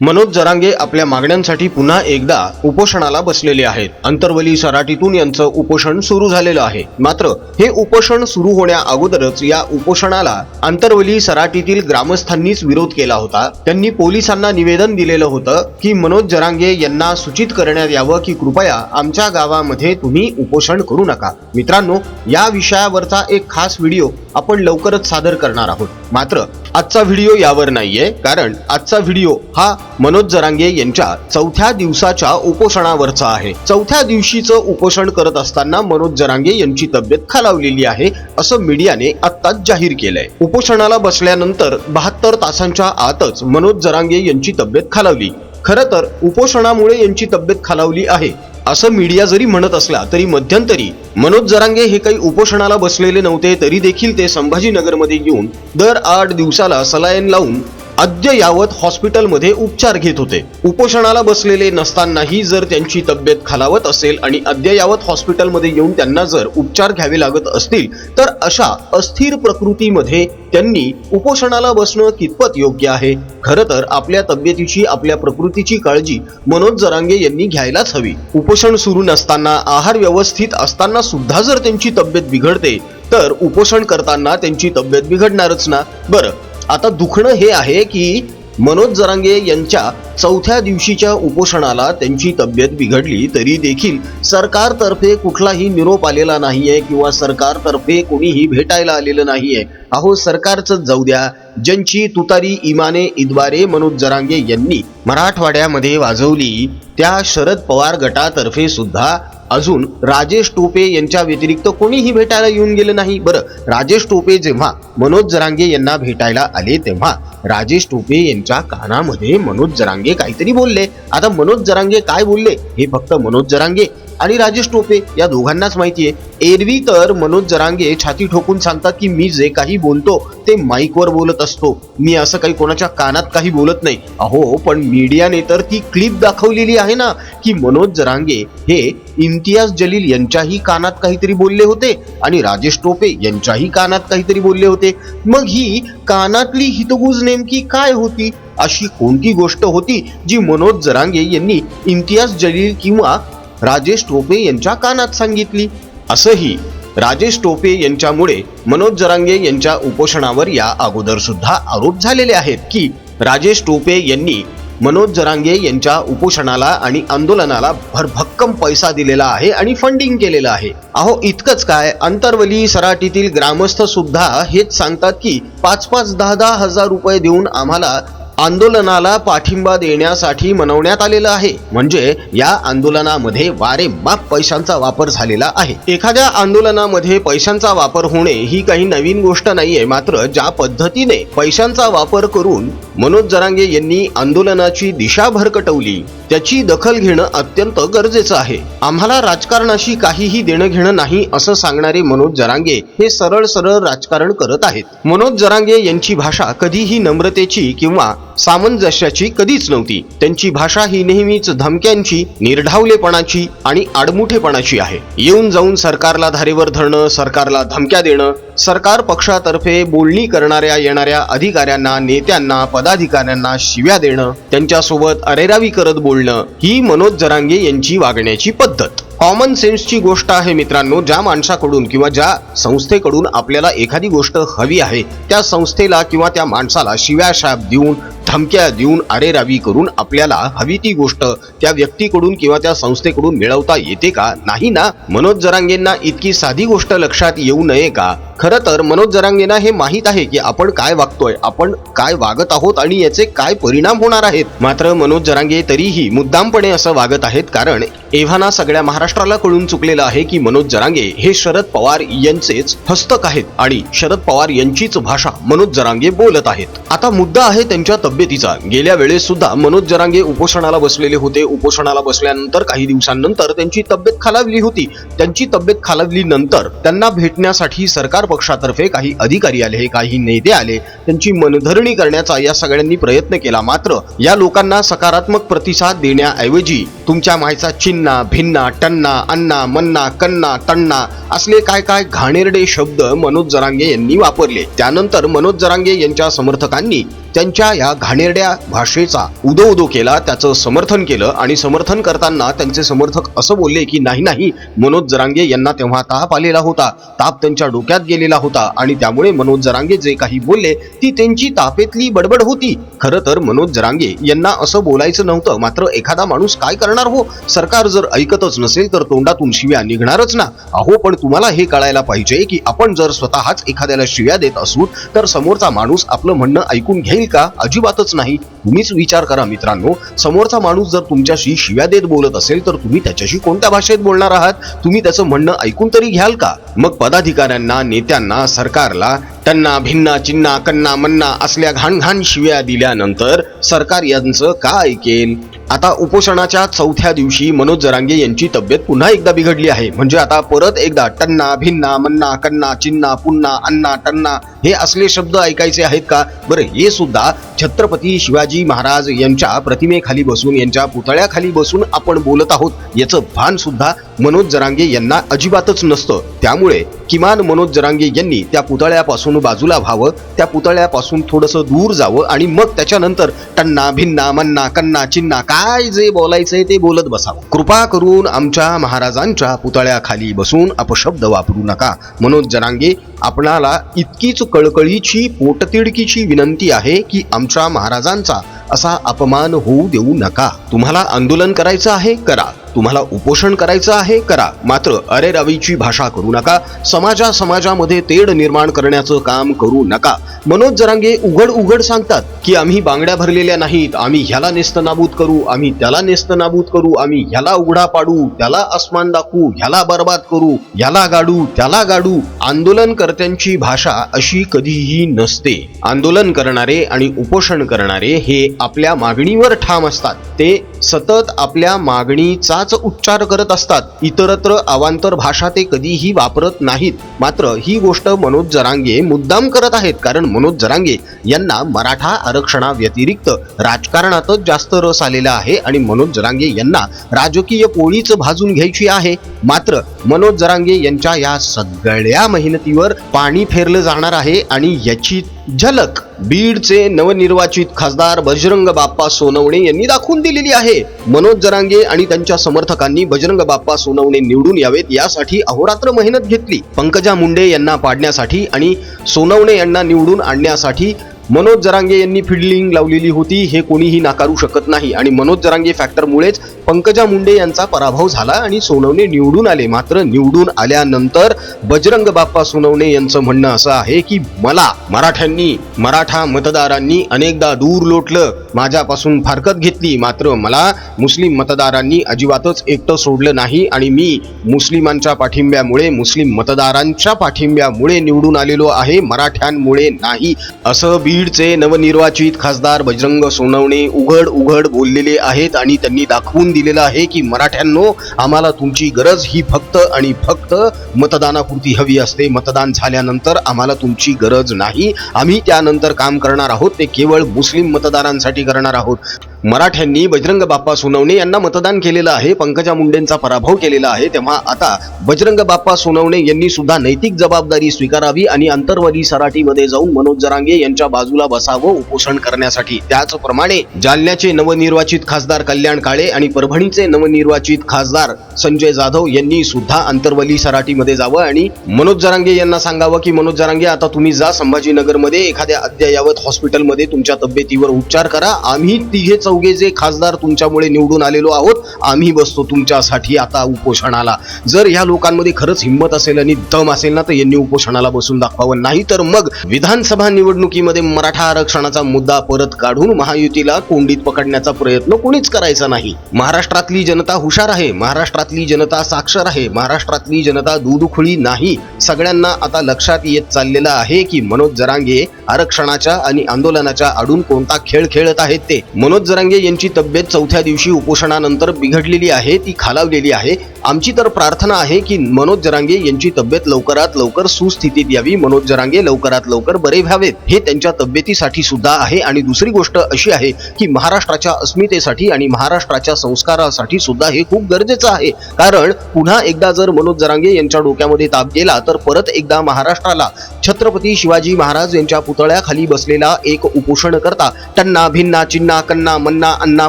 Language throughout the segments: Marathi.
मनोज जरांगे आपल्या मागण्यांसाठी पुन्हा एकदा उपोषणाला बसलेले आहेत. अंतर्वली सराटीतून यांचं उपोषण सुरू झालेलं आहे. मात्र हे उपोषण सुरू होण्या अगोदरच या उपोषणाला अंतर्वली सराटीतील ग्रामस्थांनीच विरोध केला होता. त्यांनी पोलिसांना निवेदन दिलेलं होतं की मनोज जरांगे यांना सूचित करण्यात यावं की कृपया आमच्या गावामध्ये तुम्ही उपोषण करू नका. मित्रांनो या विषयावरचा एक खास व्हिडिओ आपण लवकरच सादर करणार आहोत. मात्र आजचा व्हिडिओ यावर नाहीये कारण आजचा व्हिडिओ हा मनोज जरांगे यांच्या चौथ्या दिवसाच्या उपोषणावरचा आहे. चौथ्या दिवशीचं उपोषण करत असताना मनोज जरांगे यांची तब्येत खालावलेली आहे असं मीडियाने आत्ताच जाहीर केलंय. उपोषणाला बसल्यानंतर बहात्तर तासांच्या आतच मनोज जरांगे यांची तब्येत खालावली. खरं तर उपोषणामुळे यांची तब्येत खालावली आहे. असं मीडिया जरी म्हणत असला तरी मध्यंतरी मनोज जरांगे हे काही उपोषणाला बसलेले नव्हते तरी देखील ते संभाजीनगरमध्ये येऊन दर आठ दिवसाला सलायन लावून अद्ययावत हॉस्पिटलमध्ये उपचार घेत होते. उपोषणाला बसलेले नसतानाही जर त्यांची तब्येत खालावत असेल आणि अद्ययावत हॉस्पिटलमध्ये येऊन त्यांना जर उपचार घ्यावे लागत असतील तर अशा अस्थिर प्रकृतीमध्ये त्यांनी उपोषणाला बसणं कितपत योग्य आहे? खरं तर आपल्या तब्येतीची आपल्या प्रकृतीची काळजी मनोज जरांगे यांनी घ्यायलाच हवी. उपोषण सुरू नसताना आहार व्यवस्थित असताना सुद्धा जर त्यांची तब्येत बिघडते तर उपोषण करताना त्यांची तब्येत बिघडणारच ना. बरं आता दुखणं हे आहे की मनोज जरांगे यांच्या चौथ्या दिवशीच्या उपोषणाला त्यांची तब्येत बिघडली तरी देखील सरकारतर्फे कुठलाही निरोप आलेला नाहीये किंवा सरकारतर्फे कोणीही भेटायला आलेलं नाहीये. अहो सरकारच जाऊ द्या. ज्यांची तुतारी इमाने इद्वारे मनोज जरांगे यांनी मराठवाड्यामध्ये वाजवली त्या शरद पवार गटातर्फे सुद्धा अजून राजेश टोपे यांच्या व्यतिरिक्त कोणीही भेटायला येऊन गेलं नाही. बरं राजेश टोपे जेव्हा मनोज जरांगे यांना भेटायला आले तेव्हा राजेश टोपे यांच्या कानामध्ये मनोज जरांगे काहीतरी बोलले. आता मनोज जरांगे काय बोलले हे फक्त मनोज जरांगे. आणि राजेश टोपे या दोघांनाच माहितीये एरवी तर मनोज जरांगे छाती ठोकून सांगतात की मी जे काही बोलतो ते माईकवर बोलत असतो. मी असं काही कोणाच्या कानात काही बोलत नाही. अहो पण मीडियाने तर ती क्लिप दाखवलेली आहे ना की मनोज जरांगे हे इम्तियाज जलील यांच्याही कानात काहीतरी बोलले होते आणि राजेश टोपे यांच्याही कानात काहीतरी बोलले होते. मग ही कानातली हितगुज नेमकी काय होती? अशी कोणती गोष्ट होती जी मनोज जरांगे यांनी इम्तियाज जलील किंवा राजेश टोपे यांच्या कानात सांगितली. असंही राजेश टोपे यांच्यामुळे मनोज जरांगे यांच्या उपोषणावर या अगोदर सुद्धा आरोप झालेले आहेत की राजेश टोपे यांनी मनोज जरांगे यांच्या उपोषणाला आणि आंदोलनाला भरभक्कम पैसा दिलेला आहे आणि फंडिंग केलेलं आहे. अहो इतकंच काय? अंतर्वली सराटीतील ग्रामस्थ सुद्धा हेच सांगतात की पाच पाच दहा दहा हजार रुपये देऊन आम्हाला आंदोलनाला पाठिंबा देण्यासाठी मनवण्यात आलेलं आहे. म्हणजे या आंदोलनामध्ये वारेमाप पैशांचा वापर झालेला आहे. एखाद्या आंदोलनामध्ये पैशांचा वापर होणे ही काही नवीन गोष्ट नाहीये मात्र ज्या पद्धतीने पैशांचा वापर करून मनोज जरांगे यांनी आंदोलनाची दिशा भरकटवली त्याची दखल घेणं अत्यंत गरजेचं आहे. आम्हाला राजकारणाशी काहीही देणं घेणं नाही असं सांगणारे मनोज जरांगे हे सरळ सरळ राजकारण करत आहेत. मनोज जरांगे यांची भाषा कधीही नम्रतेची किंवा सामंजस्याची कधीच नव्हती. त्यांची भाषा ही नेहमीच धमक्यांची निर्ढावलेपणाची आणि आडमुठेपणाची आहे. येऊन जाऊन सरकारला धारेवर धरणं सरकारला धमक्या देणं सरकार पक्षातर्फे बोलणी करणाऱ्या येणाऱ्या अधिकाऱ्यांना नेत्यांना पदाधिकाऱ्यांना शिव्या देणं त्यांच्यासोबत अरेरावी करत बोल बोलणं ही मनोज जरांगे यांची वागण्याची पद्धत. कॉमन सेन्सची गोष्ट आहे मित्रांनो ज्या माणसाकडून किंवा ज्या संस्थेकडून आपल्याला एखादी गोष्ट हवी आहे त्या संस्थेला किंवा त्या माणसाला शिव्या शाप देऊन धमक्या देऊन अरेरावी करून आपल्याला हवी ती गोष्ट त्या व्यक्तीकडून किंवा त्या संस्थेकडून मिळवता येते का? नाही ना? मनोज जरांगेंना इतकी साधी गोष्ट लक्षात येऊ नये का? खरं तर मनोज जरांगेंना हे माहीत आहे की आपण काय वागतोय आपण काय वागत आहोत आणि याचे काय परिणाम होणार आहेत? मात्र मनोज जरांगे तरीही मुद्दामपणे असं वागत आहेत कारण एव्हाना सगळ्या महाराष्ट्राला कळून चुकलेलं आहे की मनोज जरांगे हे शरद पवार यांचेच हस्तक आहेत आणि शरद पवार यांचीच भाषा मनोज जरांगे बोलत आहेत. आता मुद्दा आहे त्यांच्या तब्येतीचा. गेल्या वेळेस सुद्धा मनोज जरांगे उपोषणाला बसलेले होते. उपोषणाला बसल्यानंतर काही दिवसांनंतर त्यांची तब्येत खालावली होती. त्यांची तब्येत खालावली नंतर त्यांना भेटण्यासाठी सरकार पक्षातर्फे काही अधिकारी आले काही नेते आले. त्यांची मनधरणी करण्याचा या सगळ्यांनी प्रयत्न केला. मात्र या लोकांना सकारात्मक प्रतिसाद देण्याऐवजी तुमच्या मायचा चिन्ना भिन्ना टन्ना अन्ना मन्ना कन्ना तण्णा असले काय काय घाणेरडे शब्द मनोज जरांगे यांनी वापरले. त्यानंतर मनोज जरांगे यांच्या समर्थकांनी त्यांच्या या घाणेरड्या भाषेचा उदो उदो केला त्याचं समर्थन केलं आणि समर्थन करताना त्यांचे समर्थक असं बोलले की नाही नाही मनोज जरांगे यांना तेव्हा ताप आलेला होता. ताप त्यांच्या डोक्यात गेलेला होता आणि त्यामुळे मनोज जरांगे जे काही बोलले ती त्यांची तापेतली बडबड होती. खरं तर मनोज जरांगे यांना असं बोलायचं नव्हतं. मात्र एखादा माणूस काय करणार हो? सरकार जर ऐकतच नसेल तर तोंडातून शिव्या निघणारच ना. अहो पण तुम्हाला हे कळायला पाहिजे की आपण जर स्वतःच एखाद्याला शिव्या देत असू तर समोरचा माणूस आपलं म्हणणं ऐकून घेईल का? अजिबातच नाही. तुम्हीच विचार करा मित्रांनो. समोरचा माणूस जर तुमच्याशी शिव्या देत बोलत असेल तर तुम्ही त्याच्याशी कोणत्या भाषेत बोलणार आहात? तुम्ही त्याचं म्हणणं ऐकून तरी घ्याल का? मग पदाधिकाऱ्यांना नेत्यांना सरकारला टन्ना भिन्ना चिन्ना कन्ना मन्ना असल्या घाण घाण शिव्या दिल्यानंतर सरकार यांचं का ऐकेल? आता उपोषणाच्या चौथ्या दिवशी मनोज जरांगे यांची तब्येत पुन्हा एकदा बिघडली आहे. म्हणजे आता परत एकदा टन्ना भिन्ना मन्ना कन्ना चिन्ना पुन्ना अन्ना टन्ना हे असले शब्द ऐकायचे आहेत का? बरं हे सुद्धा छत्रपती शिवाजी महाराज यांच्या प्रतिमेखाली बसून यांच्या पुतळ्याखाली बसून आपण बोलत आहोत. याचं भान सुद्धा मनोज जरांगे यांना अजिबातच नसतं. त्यामुळे किमान मनोज जरांगे यांनी त्या पुतळ्यापासून बाजूला व्हावं त्या पुतळ्यापासून थोडंसं दूर जावं आणि मग त्याच्यानंतर टन्ना भिन्ना मन्ना कन्ना चिन्ना काय जे बोलायचंय ते बोलत बसावं. कृपा करून आमच्या महाराजांच्या पुतळ्याखाली बसून अपशब्द वापरू नका. मनोज जरांगे आपणाला इतकीच कळकळीची पोटतिडकीची विनंती आहे की आम आमच्या महाराजांचा असा अपमान होऊ देऊ नका. तुम्हाला आंदोलन करायचं आहे? करा. तुम्हाला उपोषण करायचं आहे? करा. मात्र अरे रवीची भाषा करू नका. समाजा समाजामध्ये तेढ निर्माण करण्याचं काम करू नका. मनोज जरांगे उघड उघड सांगतात की आम्ही बांगड्या भरलेल्या नाहीत. आम्ही ह्याला नेस्तनाबूत करू. आम्ही त्याला नेस्तनाबूत करू. आम्ही ह्याला उघडा पाडू. त्याला अस्मान दाखवू. ह्याला बर्बाद करू. ह्याला गाडू. त्याला गाडू. आंदोलनकर्त्यांची भाषा अशी कधीही नसते. आंदोलन करणारे आणि उपोषण करणारे हे आपल्या मागणीवर ठाम असतात. ते सतत आपल्या मागणीचाच उच्चार करत असतात. इतरत्र अवांतर भाषा ते कधीही वापरत नाहीत. मात्र ही गोष्ट मनोज जरांगे मुद्दाम करत आहेत. कारण मनोज जरांगे यांना मराठा आरक्षणाव्यतिरिक्त राजकारणातच जास्त रस आलेला आहे आणि मनोज जरांगे यांना राजकीय पोळीच भाजून घ्यायची आहे. मात्र मनोज जरांगे यांच्या या सगळ्या मेहनतीवर पाणी फेरलं जाणार आहे आणि याची झलक बीडचे नवनिर्वाचित खासदार बजरंग बाप्पा सोनवणे यांनी दाखवून दिलेली आहे. मनोज जरांगे आणि त्यांच्या समर्थकांनी बजरंग बाप्पा सोनवणे निवडून यावेत यासाठी अहोरात्र मेहनत घेतली. पंकजा मुंडे यांना पाडण्यासाठी आणि सोनवणे यांना निवडून आणण्यासाठी मनोज जरांगे यांनी फिल्डिंग लावलेली होती. हे कोणीही नाकारू शकत नाही. आणि मनोज जरांगे फॅक्टरमुळेच पंकजा मुंडे यांचा पराभव झाला आणि सोनवणे निवडून आले. मात्र निवडून आल्यानंतर बजरंग बाप्पा सोनवणे यांचं म्हणणं असं आहे की मला मराठ्यांनी मराठा मतदारांनी अनेकदा दूर लोटलं. माझ्यापासून फारकत घेतली. मात्र मला मुस्लिम मतदारांनी अजिबातच एकटं सोडलं नाही. आणि मी मुस्लिमांच्या पाठिंब्यामुळे मुस्लिम मतदारांच्या पाठिंब्यामुळे निवडून आलेलो आहे. मराठ्यांमुळे नाही. असं बी बीडचे नवनिर्वाचित खासदार बजरंग सोनवणे उघड उघड बोललेले आहेत आणि त्यांनी दाखवून दिलेलं आहे की मराठ्यांनो आम्हाला तुमची गरज ही फक्त आणि फक्त मतदानापुरती हवी असते. मतदान झाल्यानंतर आम्हाला तुमची गरज नाही. आम्ही त्यानंतर काम करणार आहोत. ते केवळ मुस्लिम मतदारांसाठी करणार आहोत. मराठ्यांनी बजरंग बाप्पा सोनवणे यांना मतदान केलेलं आहे पंकजा मुंडेंचा पराभव केलेला आहे तेव्हा आता बजरंग बाप्पा सोनवणे यांनी सुद्धा नैतिक जबाबदारी स्वीकारावी आणि अंतर्वली सराटीमध्ये जाऊन मनोज जरांगे यांच्या बाजूला बसावं उपोषण करण्यासाठी. त्याचप्रमाणे जालन्याचे नवनिर्वाचित खासदार कल्याण काळे आणि परभणीचे नवनिर्वाचित खासदार संजय जाधव यांनी सुद्धा अंतर्वली सराटीमध्ये जावं आणि मनोज जरांगे यांना सांगावं की मनोज जरांगे आता तुम्ही जा संभाजीनगरमध्ये एखाद्या अद्ययावत हॉस्पिटलमध्ये तुमच्या तब्येतीवर उपचार करा आम्ही तिघेच चौघे जे खासदार तुमच्यामुळे निवडून आलेलो आहोत आम्ही बसतो तुमच्यासाठी आता उपोषणाला. जर ह्या लोकांमध्ये खरंच हिंमत असेल आणि दम असेल ना तर यांनी उपोषणाला बसून दाखवावं. नाही तर मग विधानसभा निवडणुकीमध्ये मराठा आरक्षणाचा मुद्दा परत काढून महायुतीला कोंडीत पकडण्याचा प्रयत्न कोणीच करायचा नाही. महाराष्ट्रातली जनता हुशार आहे महाराष्ट्रातली जनता साक्षर आहे महाराष्ट्रातली जनता दूधखुळी नाही. सगळ्यांना आता लक्षात येत चाललेलं आहे की मनोज जरांगे आरक्षणाच्या आणि आंदोलनाच्या आडून कोणता खेळ खेळत आहेत ते. मनोज जरांगे यांची तब्येत चौथ्या दिवशी उपोषणानंतर बिघडलेली आहे ती खालावलेली आहे. आमची तर प्रार्थना आहे की मनोज जरांगे यांची तब्येत लवकरात लवकर सुस्थितीत यावी. मनोज जरांगे लवकरात लवकर बरे व्हावेत हे त्यांच्या तब्येतीसाठी सुद्धा आहे. आणि दुसरी गोष्ट अशी आहे की महाराष्ट्राच्या अस्मितेसाठी आणि महाराष्ट्राच्या संस्कारासाठी सुद्धा हे खूप गरजेचं आहे. कारण पुन्हा एकदा जर मनोज जरांगे यांच्या डोक्यामध्ये ताप गेला तर परत एकदा महाराष्ट्राला छत्रपती शिवाजी महाराज यांच्या पुतळ्याखाली बसलेला एक उपोषण करता टन्ना भिन्ना चिन्ना कन्ना मन्ना अन्ना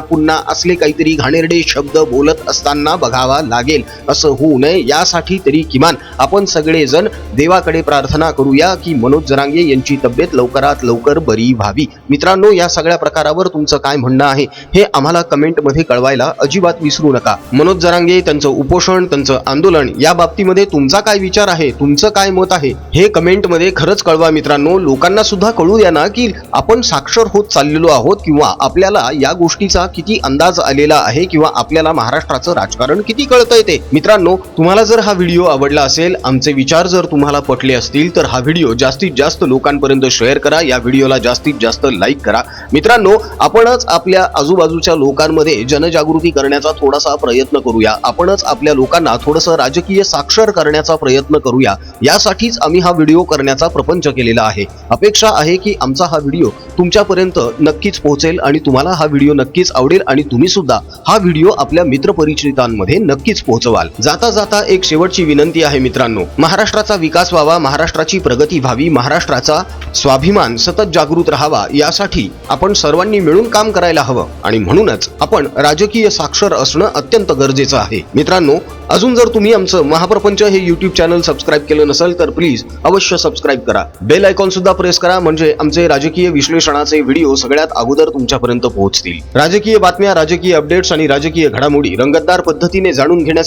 पुन्ना असले काहीतरी घाणेरडे शब्द बोलत असताना बघावा लागेल. असं होऊ नये. यासाठी तरी किमान आपण सगळेजण देवाकडे प्रार्थना करूया की मनोज जरांगे यांची तब्येत लवकरात लवकर बरी व्हावी. मित्रांनो या सगळ्या प्रकारावर तुमचं काय म्हणणं आहे हे आम्हाला कमेंटमध्ये कळवायला अजिबात विसरू नका. मनोज जरांगे त्यांचं उपोषण त्यांचं आंदोलन या बाबतीमध्ये तुमचा काय विचार आहे तुमचं काय मत आहे हे कमेंटमध्ये खरंच कळवा मित्रांनो. लोकांना सुद्धा कळू द्या ना की आपण साक्षर होत चाललेलो आहोत किंवा आपल्याला या गोष्टीचा किती अंदाज आलेला आहे किंवा आपल्याला महाराष्ट्राचं राजकारण किती कळतंय ते. मित्रांनो तुम्हाला जर हा व्हिडिओ आवडला असेल आमचे विचार जर तुम्हाला पटले असतील तर हा व्हिडिओ जास्तीत जास्त लोकांपर्यंत शेअर करा. या व्हिडिओला जास्तीत जास्त लाईक करा. मित्रांनो आपणच आपल्या आजूबाजूच्या लोकांमध्ये जनजागृती करण्याचा थोडासा प्रयत्न करूया. आपणच आपल्या लोकांना थोडंसं राजकीय साक्षर करण्याचा प्रयत्न करूया. यासाठीच आम्ही हा व्हिडिओ करण्याचा प्रपंच केलेला आहे. अपेक्षा आहे की आमचा हा व्हिडिओ तुमच्यापर्यंत नक्कीच पोहोचेल आणि तुम्हाला हा व्हिडिओ नक्कीच आवडेल आणि तुम्ही सुद्धा हा व्हिडिओ आपल्या मित्रपरिचितांमध्ये नक्कीच पोहोचवाल. जाता जाता एक शेवटची विनंती आहे मित्रांनो. महाराष्ट्राचा विकास व्हावा महाराष्ट्राची प्रगती व्हावी महाराष्ट्राचा स्वाभिमान सतत जागृत राहावा यासाठी आपण सर्वांनी मिळून काम करायला हवं. आणि म्हणूनच आपण राजकीय साक्षर असणं अत्यंत गरजेचं आहे. मित्रांनो अजून जर तुम्ही आमचं महाप्रपंच हे युट्यूब चॅनल सबस्क्राईब केलं नसेल तर प्लीज अवश्य सबस्क्राईब करा. बेल आयकॉन सुद्धा प्रेस करा म्हणजे आमचे राजकीय विश्लेषणाचे व्हिडिओ सगळ्यात अगोदर तुमच्यापर्यंत पोहोचतील. राजकीय बातम्या राजकीय अपडेट्स आणि राजकीय घडामोडी रंगतदार पद्धतीने जाणून घेण्यासाठी